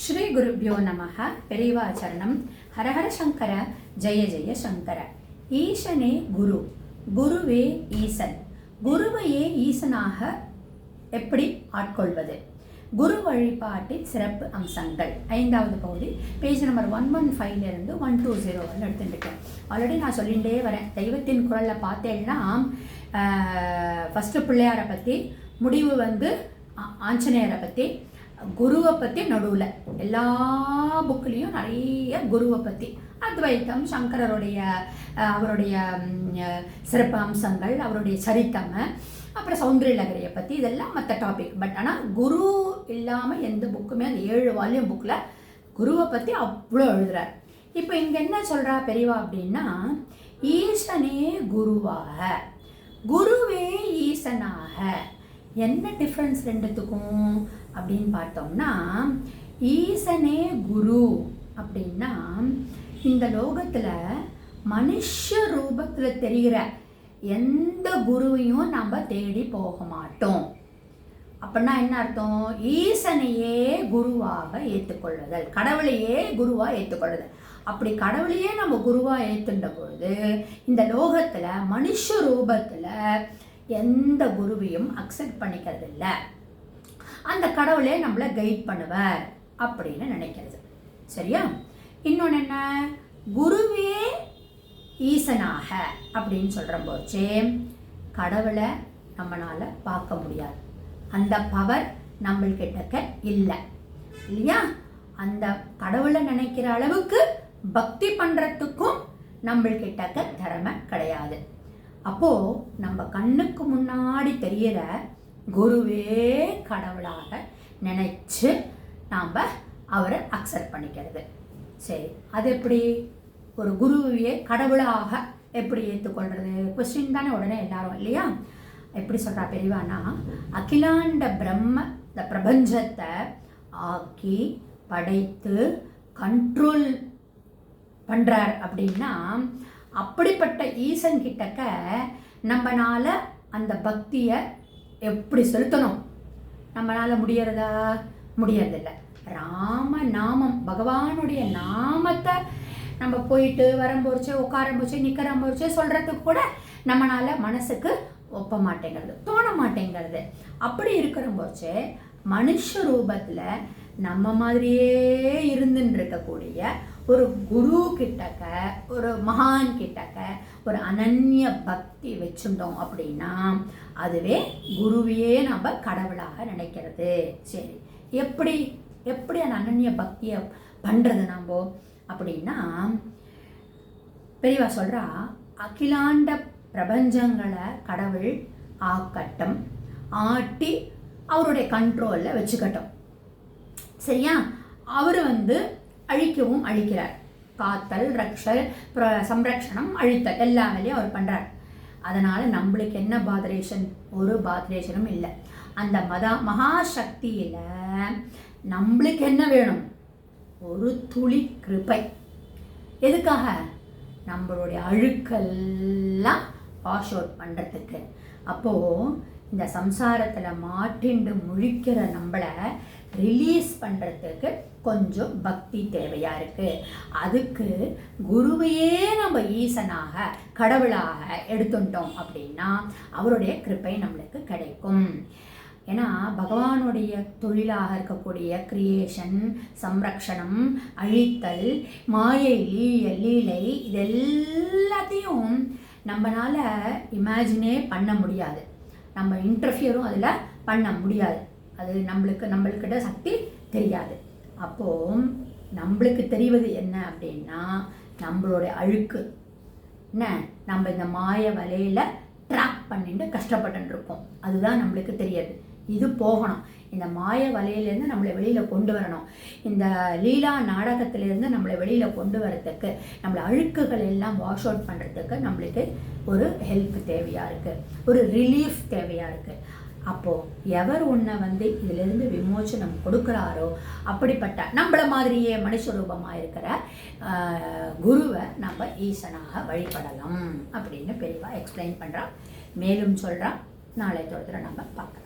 ஸ்ரீ குருப்யோ நமக பெரியவாச்சரணம் ஹரஹர சங்கர ஜெய ஜெய சங்கர. ஈசனே குரு. குருவே ஈசன். குருவையே ஈசனாக எப்படி ஆட்கொள்வது? குரு வழிபாட்டின் சிறப்பு அம்சங்கள். ஐந்தாவது பகுதி பேஜ் நம்பர் ஒன் ஒன் ஃபைவ்லேருந்து ஒன் டூ ஜீரோ வந்து எடுத்துட்டுருக்கேன் ஆல்ரெடி நான் சொல்லிகிட்டே வரேன். தெய்வத்தின் குரலில் பார்த்தேன்னா ஃபஸ்ட்டு பிள்ளையாரை பற்றி முடிவு வந்து ஆஞ்சநேயரை பற்றி குருவை பற்றி நடுவில். எல்லா புக்லேயும் நிறைய குருவை பற்றி அத்வைத்தம் சங்கரருடைய அவருடைய சிறப்பு அம்சங்கள் அவருடைய சரித்தம் அப்புறம் சௌந்தரியலகரியை பற்றி இதெல்லாம் மற்ற டாபிக் பட் ஆனால் குரு இல்லாமல் எந்த புக்குமே அந்த ஏழு வால்யூம் புக்கில் குருவை பற்றி அவ்வளோ எழுதுறார். இப்போ இங்கே என்ன சொல்கிறா பெரியவா அப்படின்னா ஈசனே குருவாக. குருவே ஈ என்ன டிஃப்ரென்ஸ் ரெண்டுத்துக்கும் அப்படின்னு பார்த்தோம்னா ஈசனே குரு அப்படின்னா இந்த லோகத்தில் மனுஷ ரூபத்தில் தெரிகிற எந்த குருவையும் நம்ம தேடி போக மாட்டோம். அப்படின்னா என்ன அர்த்தம்? ஈசனையே குருவாக ஏற்றுக்கொள்ளுதல் கடவுளையே குருவாக ஏற்றுக்கொள்ளுதல். அப்படி கடவுளையே நம்ம குருவாக ஏற்றுண்ட பொழுது இந்த லோகத்தில் மனுஷ ரூபத்தில் எந்த குருவையும் அக்செப்ட் பண்ணிக்கிறது இல்லை அந்த கடவுளே நம்மளை கைட் பண்ணுவார் அப்படின்னு நினைக்கிறது. சரியா? இன்னொன்று என்ன? குருவே ஈசனாக அப்படின்னு சொல்கிற போச்சே கடவுளை நம்மளால் பார்க்க முடியாது. அந்த பவர் நம்மள்கிட்டக்க இல்லை. இல்லையா? அந்த கடவுளை நினைக்கிற அளவுக்கு பக்தி பண்ணுறதுக்கும் நம்மள்கிட்டக்க திறமை கிடையாது. அப்போ நம்ம கண்ணுக்கு முன்னாடி தெரியிற குருவே கடவுளாக நினைச்சு நாம் அவரை அக்செப்ட் பண்ணிக்கிறது. சரி அது எப்படி? ஒரு குருவையே கடவுளாக எப்படி ஏற்றுக்கொள்றது கொஸ்டின் தானே உடனே எல்லாரும் இல்லையா? எப்படி சொல்கிறா பெரியவானா? அகிலாண்ட பிரம்ம இந்த பிரபஞ்சத்தை ஆக்கி படைத்து கண்ட்ரோல் பண்ணுறார் அப்படின்னா அப்படிப்பட்ட ஈசன் கிட்டக்க நம்மனால அந்த பக்தியை எப்படி செலுத்தணும்? நம்மளால முடியறதா? முடியறதில்ல. ராம நாமம் பகவானுடைய நாமத்தை நம்ம போயிட்டு வரம்போச்சு உட்காரம்போச்சு நிற்கிறம்போச்சு சொல்கிறதுக்கு கூட நம்மளால மனசுக்கு ஒப்ப மாட்டேங்கிறது தோண மாட்டேங்கிறது அப்படி இருக்கிற போச்சு மனுஷ ரூபத்தில் நம்ம மாதிரியே இருந்துன்னு இருக்கக்கூடிய ஒரு குரு கிட்டக்க ஒரு மகான் கிட்டக்க ஒரு அனன்ய பக்தி வச்சுட்டோம் அப்படின்னா அதுவே குருவையே நம்ம கடவுளாக நினைக்கிறது. சரி எப்படி எப்படி அந்த அனன்ய பக்தியை பண்ணுறது நம்ம அப்படின்னா பெரியவா சொல்கிறா அகிலாண்ட பிரபஞ்சங்களை கடவுள் ஆக்கட்டும் ஆட்டி அவருடைய கண்ட்ரோலில் வச்சுக்கட்டும். சரியா? அவர் வந்து அழிக்கவும் அழிக்கிறார். காத்தல் ரக்ஷல் சம்ரக்ஷணம் அழித்தல் எல்லாமேலேயும் அவர் பண்ணுறார் அதனால் நம்மளுக்கு என்ன பாதரேஷன் ஒரு பாதரேஷனும் இல்லை. அந்த மதா மகாசக்தியில் நம்மளுக்கு என்ன வேணும்? ஒரு துளி கிருபை. எதுக்காக? நம்மளுடைய அழுக்கெல்லாம் வாஷ் அவுட் பண்ணுறதுக்கு அப்போது இந்த சம்சாரத்தில் மாட்டிண்டு முழிக்கிற நம்மளை ரிலீஸ் பண்ணுறதுக்கு கொஞ்சம் பக்தி தேவையாக இருக்குது அதுக்கு குருவையே நம்ம ஈசனாக கடவுளாக எடுத்துட்டோம் அப்படின்னா அவருடைய கிருப்பை நம்மளுக்கு கிடைக்கும். ஏன்னா பகவானுடைய தொழிலாக இருக்கக்கூடிய கிரியேஷன் சம்ரக்ஷணம் அழித்தல் மாயை லீய லீலை இது எல்லாத்தையும் நம்மளால் இமேஜினே பண்ண முடியாது. நம்ம இன்டர்ஃபியரும் அதில் பண்ண முடியாது. அது நம்மளுக்கு நம்மளுக்கிட்ட சக்தி தெரியாது. அப்போது நம்மளுக்கு தெரிவது என்ன அப்படின்னா நம்மளுடைய அழுக்கு. என்ன? நம்ம இந்த மாய வலையில் ட்ராக் பண்ணிட்டு கஷ்டப்பட்டு இருக்கோம் அதுதான் நம்மளுக்கு தெரியாது. இது போகணும். இந்த மாய வலையிலேருந்து நம்மளை வெளியில் கொண்டு வரணும். இந்த லீலா நாடகத்திலேருந்து நம்மளை வெளியில் கொண்டு வரத்துக்கு நம்மளை அழுக்குகள் எல்லாம் வாஷ் அவுட் பண்ணுறதுக்கு நம்மளுக்கு ஒரு ஹெல்ப் தேவையாக இருக்குது ஒரு ரிலீஃப் தேவையாக இருக்குது அப்போது எவர் உன்னை வந்து இதிலிருந்து விமோச்சனம் கொடுக்குறாரோ அப்படிப்பட்ட நம்மள மாதிரியே மனுஷரூபமாக இருக்கிற குருவை நம்ம ஈசனாக வழிபடலாம் அப்படின்னு பெரியவா எக்ஸ்பிளைன் பண்ணுறான் மேலும் சொல்கிறான் நாளை தொடர்ந்து நம்ம பார்க்கலாம்.